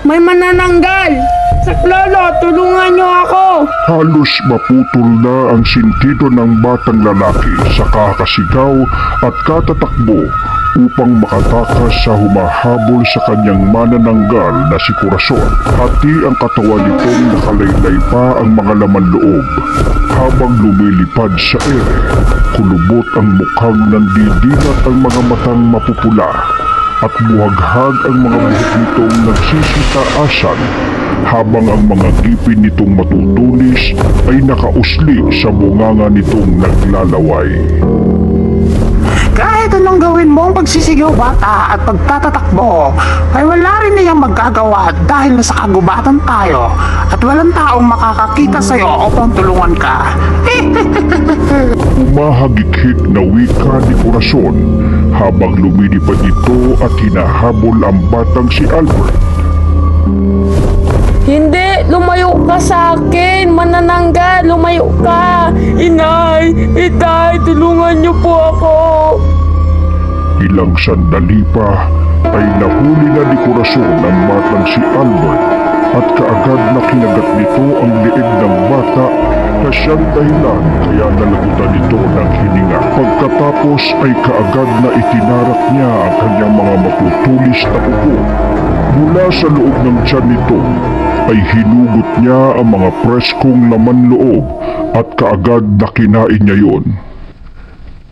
May manananggal! Saklolo, tulungan niyo ako! Halos maputol na ang sentido ng batang lalaki sa kakasigaw at katatakbo upang makatakas sa humahabol sa kanyang manananggal na si Corazon. Pati ang katawan nitong nakalaylay pa ang mga laman loob. Habang lumilipad sa ere, kulubot ang mukhang nandidilat ang mga matang mapupula at buhaghag ang mga buhok nitong nagsisitaasan habang ang mga ngipin nitong matutulis ay nakausli sa bunganga nitong naglalaway. Kahit anong gawin mo ang pagsisigaw bata at pagtatatakbo, ay wala rin niyang magagawa dahil nasa kagubatan tayo at walang taong makakakita sa'yo upang tulungan ka. Umahagikik na wika ni Corazon habang lumilipad ito at hinahabol ang batang si Albert. Hindi! Lumayo ka sa akin! Manananggal! Lumayo ka! Inay! Itay! Tulungan niyo po ako! Ilang sandali pa ay nahuli na ni Corazon ang batang si Albert at kaagad na kinagat nito ang liig ng bata na siyang dahilan kaya nalagutan ito ng hininga. Pagkatapos ay kaagad na itinarak niya ang kanyang mga matutulis na upo. Mula sa loob ng tiyan nito ay hinugot niya ang mga preskong laman loob at kaagad na kinain niya yon.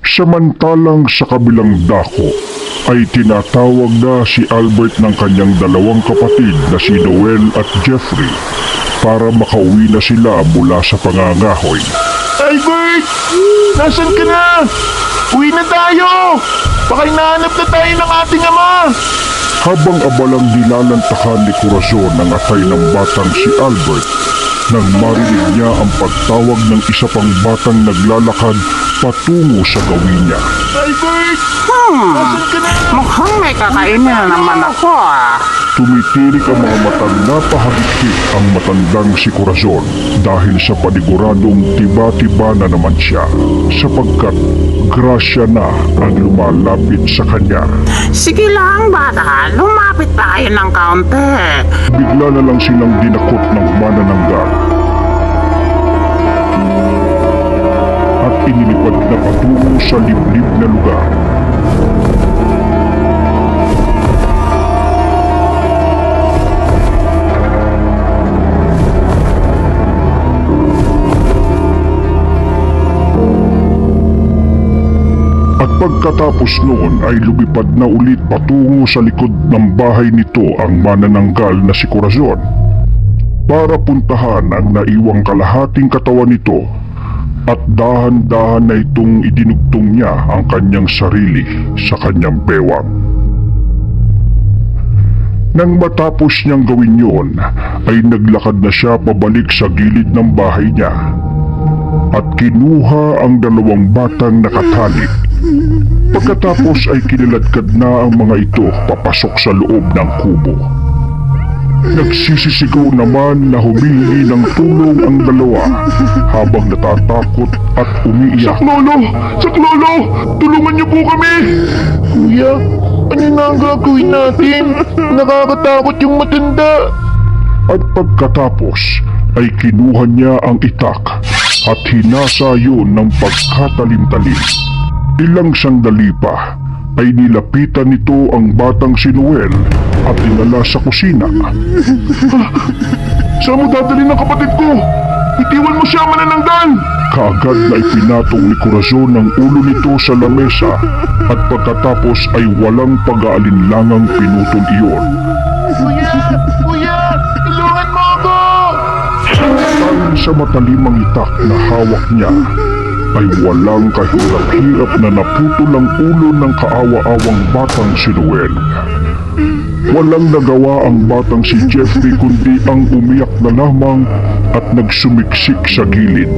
Samantalang sa kabilang dako ay tinatawag na si Albert ng kanyang dalawang kapatid na si Noel at Jeffrey para makauwi na sila mula sa pangangahoy. Albert! Nasaan ka na? Uwi na tayo! Baka hinahanap na tayo ng ating ama! Habang abalang nilalantakan ni Corazon ang atay ng batang si Albert nang marinig niya ang pagtawag ng isa pang batang naglalakad patungo sa gawin niya. Albert! Hmm, mukhang may kakainin na naman ako ah. Tumitirik ang mga matang napahagikik ang matandang si Corazon dahil sa paniguradong tiba-tiba na naman siya sapagkat grasya na ang lumalapit sa kanya. Sige lang bata, lumapit tayo ng kaunti. Bigla na lang silang dinakot ng manananggal at inilipad na patungo sa liblib na lugar. Pagkatapos noon ay lumipad na ulit patungo sa likod ng bahay nito ang manananggal na si Corazon para puntahan ang naiwang kalahating katawan nito at dahan-dahan na itong idinugtong niya ang kanyang sarili sa kanyang bewang. Nang matapos niyang gawin yon, ay naglakad na siya pabalik sa gilid ng bahay niya at kinuha ang dalawang batang nakatali. Pagkatapos ay kiniladkad na ang mga ito papasok sa loob ng kubo. Nagsisisigaw naman na humihingi ng tulong ang dalawa habang natatakot at umiiyak. Lolo! Sak Lolo! Tulungan niyo po kami! Kuya, ano na ang gagawin natin? Nakakatakot yung matanda! At pagkatapos ay kinuha niya ang itak at hinasa yun ng pagkatalim-talim. Ilang sandali pa ay nilapitan nito ang batang si Noel at dinala sa kusina. Saan mo dadalhin ang kapatid ko? Itiwan mo siya manananggal! Kaagad na ipinatong ni Corazon ang ulo nito sa lamesa at pagkatapos ay walang pag-aalinlangang pinutol iyon. Kuya! Kuya! Tulungan mo ako! Sa matalimang itak na hawak niya, ay walang kahirap-hirap na naputol ang ulo ng kaawa-awang batang si Noel. Walang nagawa ang batang si Jeffrey kundi ang umiyak na lamang at nagsumiksik sa gilid.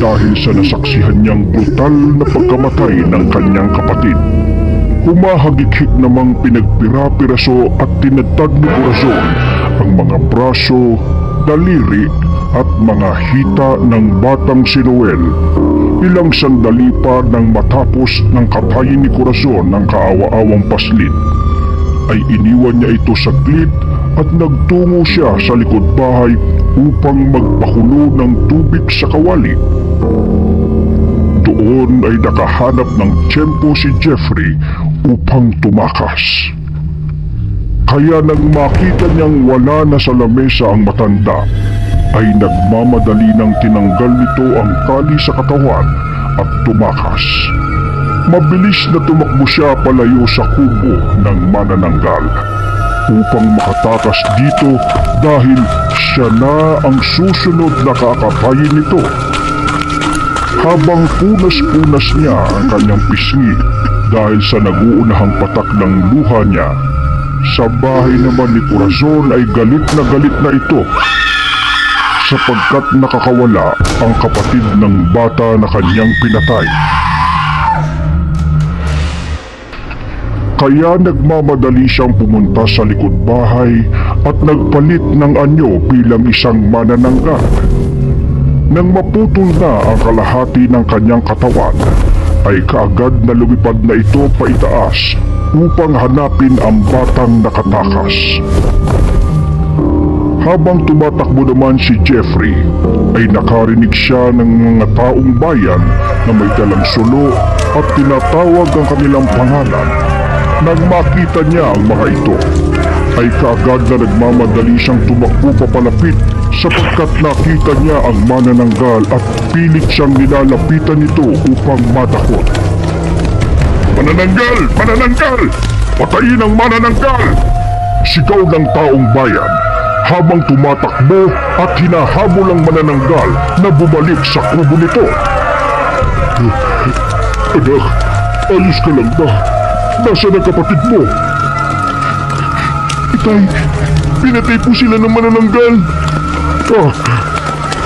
Dahil sa nasaksihan niyang brutal na pagkamatay ng kanyang kapatid. Humahagikik namang pinagpira-piraso at tinatag ni Corazon ang mga braso, daliri at mga hita ng batang si Noel. Ilang sandali pa nang matapos ng katayin ni Corazon ng kaawa-awang paslit, ay iniwan niya ito saglit at nagtungo siya sa likod bahay upang magpakulo ng tubig sa kawali. Doon ay nakahanap ng tiyempo si Jeffrey upang tumakas. Kaya nang makita niyang wala na sa lamesa ang matanda, ay nagmamadali ng tinanggal nito ang tali sa katawan at tumakas. Mabilis na tumakbo siya palayo sa kubo ng manananggal upang makatakas dito dahil siya na ang susunod na kakapayin nito. Habang punas-punas niya ang kanyang pisngi dahil sa naguunahang patak ng luha niya, sa bahay naman ni Corazon ay galit na galit na ito sapagkat nakakawala ang kapatid ng bata na kanyang pinatay. Kaya nagmamadali siyang pumunta sa likod bahay at nagpalit ng anyo bilang isang manananggal. Nang maputol na ang kalahati ng kanyang katawan, ay kaagad na lumipad na ito paitaas upang hanapin ang batang nakatakas. Habang tumatakbo naman si Jeffrey, ay nakarinig siya ng mga taong bayan na may dalang sulo at tinatawag ang kanilang pangalan. Nang makita niya ang mga ito, ay kaagad na nagmamadali siyang tumakbo papalapit sapagkat nakita niya ang manananggal at pilit siyang nilalapitan nito upang matakot. Manananggal! Manananggal! Patayin ang manananggal! Sigaw ng taong bayan habang tumatakbo at hinahabol ang manananggal na bumalik sa kubo nito. Anak, ayos ka lang ba? Nasaan ang kapatid mo? Itay, pinatay po sila ng manananggal. Ah,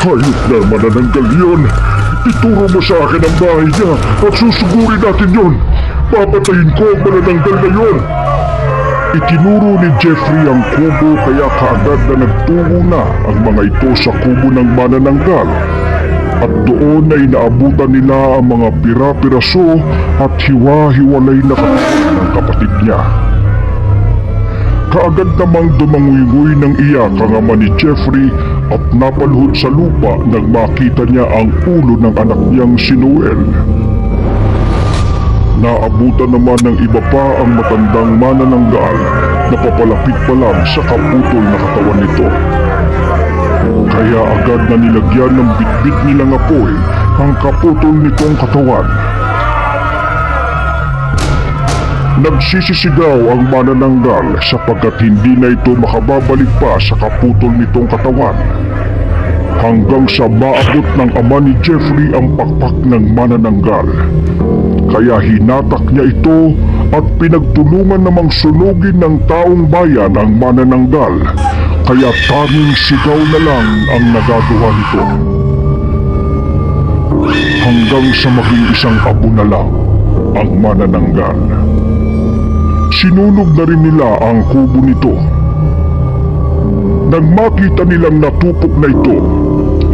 hayop na manananggal yun. Ituro mo sa akin ang bahay niya at susugurin natin yon. Papatayin ko ang manananggal na yon. Itinuro ni Jeffrey ang kubo kaya kaagad na nagtungo na ang mga ito sa kubo ng manananggal. At doon ay naabutan nila ang mga pira-piraso at hiwa-hiwalay na katawan ng kapatid niya. Kaagad namang dumanguy ng iyak ang ama ni Jeffrey at napaluhod sa lupa nang makita niya ang ulo ng anak niyang si Noel. Naabutan naman ng iba pa ang matandang manananggal na papalapit pa lang sa kaputol na katawan nito. Kaya agad na nilagyan ng bitbit nilang apoy ang kaputol nitong katawan. Nagsisisigaw ang manananggal sapagkat hindi na ito makababalik pa sa kaputol nitong katawan. Hanggang sa maabot ng ama ni Jeffrey ang pakpak ng manananggal. Kaya hinatak niya ito at pinagtulungan namang sunugin ng taong bayan ang manananggal. Kaya tanging sigaw na lang ang nagagawa nito. Hanggang sa maging isang abo na lang ang manananggal. Sinunog na rin nila ang kubo nito. Nang makita nilang natupok na ito,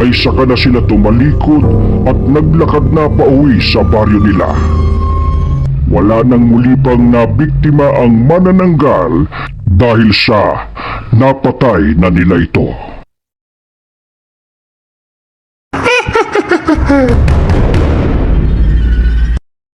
ay saka na sila tumalikod at naglakad na pauwi sa baryo nila. Wala nang muli pang nabiktima ang manananggal dahil sa napatay na nila ito.